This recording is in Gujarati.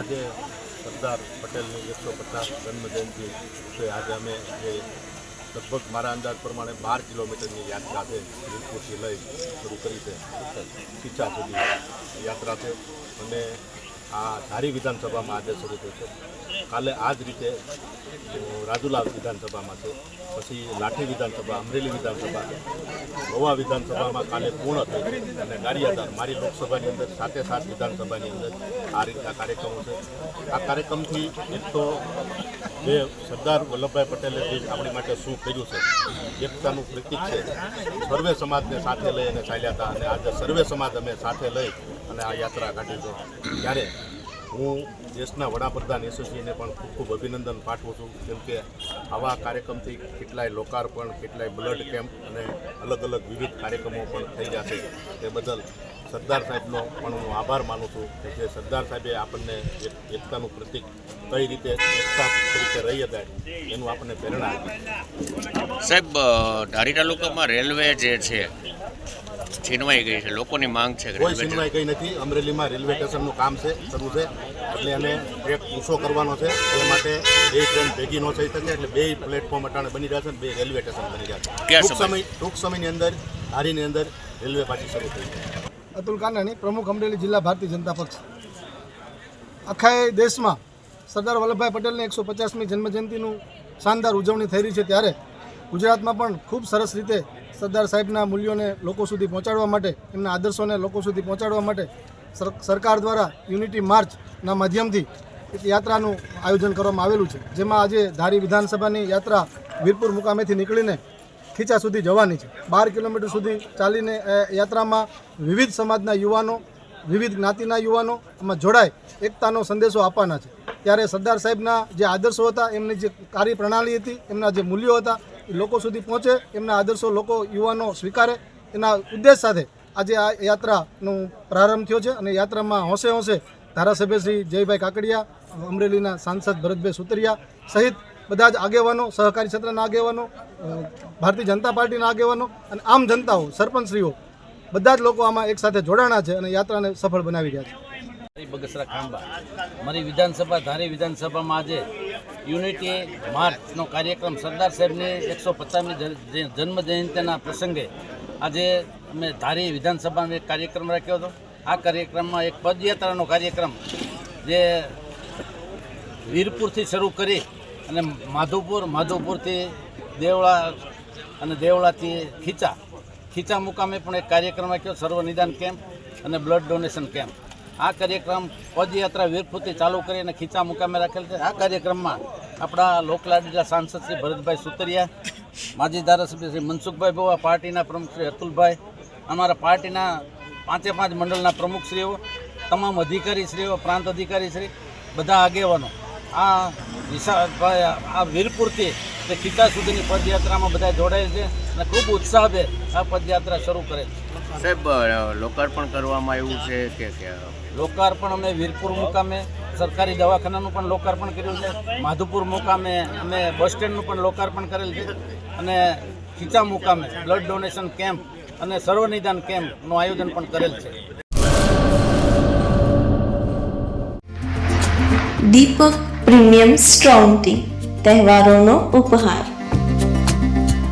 આજે સરદાર પટેલની એકસો પચાસ જન્મજયંતિ છે. આજે અમે જે લગભગ મારા અંદાજ પ્રમાણે બાર કિલોમીટરની યાત્રા છે વીરપુરથી લઈ શરૂ કરી છે. ખીચા સુધી યાત્રા છે અને આ ધારી વિધાનસભામાં આજે શરૂ થઈ છે. કાલે આ જ રીતે રાજુલા વિધાનસભામાં છે, પછી લાઠી વિધાનસભા, અમરેલી વિધાનસભા, ગોવા વિધાનસભામાં કાલે પૂર્ણ થઈ અને ગારિયાદાર મારી લોકસભાની અંદર સાતે સાત વિધાનસભાની અંદર આ રીતના કાર્યક્રમો છે. આ કાર્યક્રમથી એક તો જે સરદાર વલ્લભભાઈ પટેલે જે આપણી માટે શું કર્યું છે, એકતાનું પ્રતિક છે. સર્વે સમાજને સાથે લઈ અને ચાલ્યા હતા અને આજે સર્વે સમાજ અમે સાથે લઈ અને આ યાત્રા કાઢી છે ત્યારે હું દેશના વડાપ્રધાન યશસ્વીને પણ ખૂબ ખૂબ અભિનંદન પાઠવું છું. કેમ કે આવા કાર્યક્રમથી કેટલાય લોકાર્પણ, કેટલાય બ્લડ કેમ્પ અને અલગ અલગ વિવિધ કાર્યક્રમો પણ થઈ જશે તે બદલ સરદાર સાહેબનો પણ હું આભાર માનું છું કે જે સરદાર સાહેબે આપણને એક એકતાનું પ્રતિક કઈ રીતે એકતા તરીકે રહી હતા એનું આપણને પ્રેરણા આપી. સાહેબ ધારી તાલુકામાં રેલવે જે છે છીનવાઈ ગઈ છે લોકોની માંગ છે કોઈ છીનવાઈ સિનેમાય નથી. અમરેલીમાં રેલવે સ્ટેશનનું કામ છે શરૂ છે. એટલે એને એક ઊંચો કરવાનો છે. એ માટે બે ટ્રેન ભેગી ન થઈ શકે એટલે બે પ્લેટફોર્મ અટાણે બની રહ્યા છે બે રેલવે સ્ટેશન બની રહ્યા છે. ટૂંક સમય? સમય ટૂંક સમયની અંદર હારીની અંદર રેલવે પાછી શરૂ થઈ અતુલ કાનાણી પ્રમુખ અમરેલી જિલ્લા ભારતીય જનતા પક્ષ. આખા દેશમાં સરદાર વલ્લભભાઈ પટેલની એકસો પચાસમી જન્મજયંતિનું શાનદાર ઉજવણી થઈ રહી છે ત્યારે ગુજરાતમાં પણ ખૂબ સરસ રીતે સરદાર સાહેબના મૂલ્યોને લોકો સુધી પહોંચાડવા માટે, એમના આદર્શોને લોકો સુધી પહોંચાડવા માટે સર- સરકાર દ્વારા યુનિટી માર્ચના માધ્યમથી એક યાત્રાનું આયોજન કરવામાં આવેલું છે. જેમાં આજે ધારી વિધાનસભાની યાત્રા વીરપુર મુકામેથી નીકળીને ખીચા સુધી જવાની છે. બાર કિલોમીટર સુધી ચાલીને યાત્રામાં વિવિધ સમાજના યુવાનો, વિવિધ જ્ઞાતિના યુવાનો એમાં જોડાય, એકતાનો સંદેશો આપવાના છે. ત્યારે સરદાર સાહેબના જે આદર્શો હતા, એમની જે કાર્યપ્રણાલી હતી, એમના જે મૂલ્યો હતા લોકો સુધી પહોંચે, એમના આદર્શો લોકો, યુવાનો સ્વીકારે. એના ઉદ્દેશ સાથે આજે આ યાત્રાનો પ્રારંભ થયો છે અને યાત્રામાં હોંશે હોંશે ધારાસભ્ય શ્રી જયભાઈ કાકડિયા, અમરેલીના સાંસદ ભરતભાઈ સુતરિયા સહિત બધા જ આગેવાનો, સહકારી ક્ષેત્રના આગેવાનો ભારતીય જનતા પાર્ટીના આગેવાનો અને આમ જનતાઓ, સરપંચશ્રીઓ, બધા જ લોકો આમાં એક સાથે જોડાણા છે અને યાત્રાને સફળ બનાવી રહ્યા છે. મારી વિધાનસભા, ધારી વિધાનસભામાં આજે યુનિટી માર્ચનો કાર્યક્રમ સરદાર સાહેબની એકસો પચાસમી જન્મ જયંતિના પ્રસંગે આજે અમે ધારી વિધાનસભાનો એક કાર્યક્રમ રાખ્યો હતો. આ કાર્યક્રમમાં એક પદયાત્રાનો કાર્યક્રમ જે વીરપુરથી શરૂ કરી અને માધુપુર માધુપુરથી દેવળા અને દેવળાથી ખીચા ખીચા મુકામે પણ એક કાર્યક્રમ રાખ્યો સર્વ નિદાન કેમ્પ અને બ્લડ ડોનેશન કેમ્પ. આ કાર્યક્રમ પદયાત્રા વીરપુરથી ચાલુ કરી અને ખીચા મુકામે રાખેલ છે. આ કાર્યક્રમમાં આપણા લોકલાડીલા સાંસદ શ્રી ભરતભાઈ સુતરિયા, માજી ધારાસભ્ય શ્રી મનસુખભાઈ બોવા પાર્ટીના પ્રમુખ શ્રી અતુલભાઈ, અમારા પાર્ટીના પાંચે પાંચ મંડળના પ્રમુખશ્રીઓ તમામ અધિકારીશ્રીઓ પ્રાંત અધિકારીશ્રી બધા આગેવાનો. આ વિશાળભાઈ આ વીરપુરથી તે ખીચા સુધીની પદયાત્રામાં બધા જોડાયેલ છે અને ખૂબ ઉત્સાહભેર આ પદયાત્રા શરૂ કરે છે. સાહેબ લોકાર્પણ કરવામાં આવ્યું છે કે કે? લોકાર્પણ અમે વીરપુર મુકામે સરકારી દવાખાનાનું પણ લોકાર્પણ કર્યું છે. માધુપુર મુકામે અમે બસ સ્ટેન્ડનું પણ લોકાર્પણ કરેલ છે. અને ખીચા મુકામે બ્લડ ડોનેશન કેમ્પ અને સર્વનિદાન કેમ્પનું આયોજન પણ કરેલ છે. દીપક પ્રીમિયમ સ્ટ્રોંગ ટી તહેવારોનો ઉપહાર.